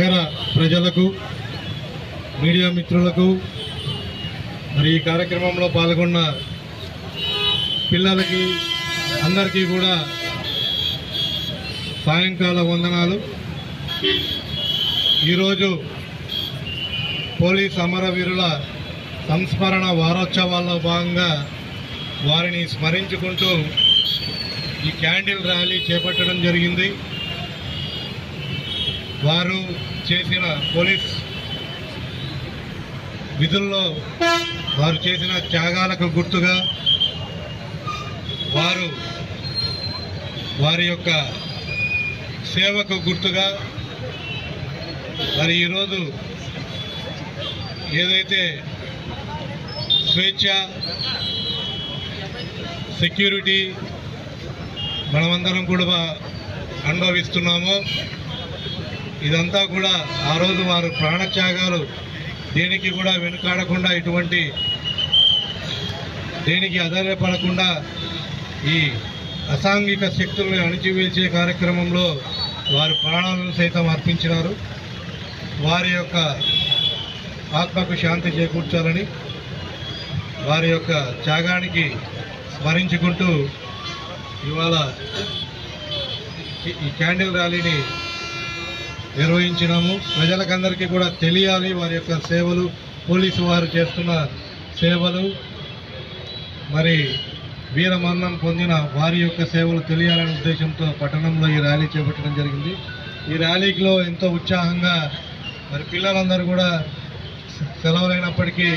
నగర ప్రజలకు మీడియా మిత్రులకు మరి ఈ కార్యక్రమంలో పాల్గొన్న పిల్లలకి అందరికీ కూడా సాయంకాల వందనాలు. ఈరోజు పోలీస్ అమరవీరుల సంస్మరణ వారోత్సవాల్లో భాగంగా వారిని స్మరించుకుంటూ ఈ క్యాండిల్ ర్యాలీ చేపట్టడం జరిగింది. వారు చేసిన పోలీస్ విధుల్లో వారు చేసిన త్యాగాలకు గుర్తుగా వారు వారి యొక్క సేవకు గుర్తుగా మరి ఈరోజు ఏదైతే స్వేచ్ఛ సెక్యూరిటీ మనమందరం కూడా అనుభవిస్తున్నామో ఇదంతా కూడా ఆ రోజు వారు ప్రాణత్యాగాలు దేనికి కూడా వెనుకాడకుండా ఇటువంటి దేనికి ఆధారపడకుండా ఈ అసాంఘిక శక్తులను అణిచివేసే కార్యక్రమంలో వారు ప్రాణాలను సైతం అర్పించినారు. వారి యొక్క ఆత్మకు శాంతి చేకూర్చాలని వారి యొక్క త్యాగానికి స్మరించుకుంటూ ఇవాళ ఈ క్యాండిల్ ర్యాలీని నిర్వహించినాము. ప్రజలకందరికీ కూడా తెలియాలి వారి యొక్క సేవలు. పోలీసు వారు చేస్తున్న సేవలు. మరి వీరమరణం పొందిన వారి యొక్క సేవలు తెలియాలనే ఉద్దేశంతో పట్టణంలో ఈ ర్యాలీ చేపట్టడం జరిగింది. ఈ ర్యాలీలో ఎంతో ఉత్సాహంగా మరి పిల్లలందరూ కూడా సెలవులైనప్పటికీ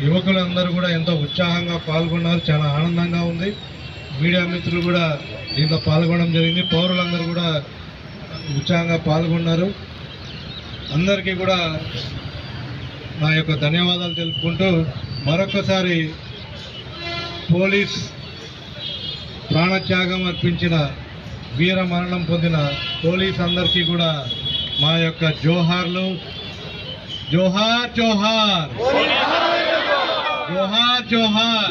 యువకులందరూ కూడా ఎంతో ఉత్సాహంగా పాల్గొన్నారు. చాలా ఆనందంగా ఉంది. మీడియా మిత్రులు కూడా దీంట్లో పాల్గొనడం జరిగింది. పౌరులందరూ కూడా ఉత్సాహంగా పాల్గొన్నారు. అందరికీ కూడా నా యొక్క ధన్యవాదాలు తెలుపుకుంటూ మరొకసారి పోలీస్ ప్రాణత్యాగం అర్పించిన వీర మరణం పొందిన పోలీస్ అందరికీ కూడా మా యొక్క జోహార్లు జోహార్ జోహార్ జోహార్ జోహార్.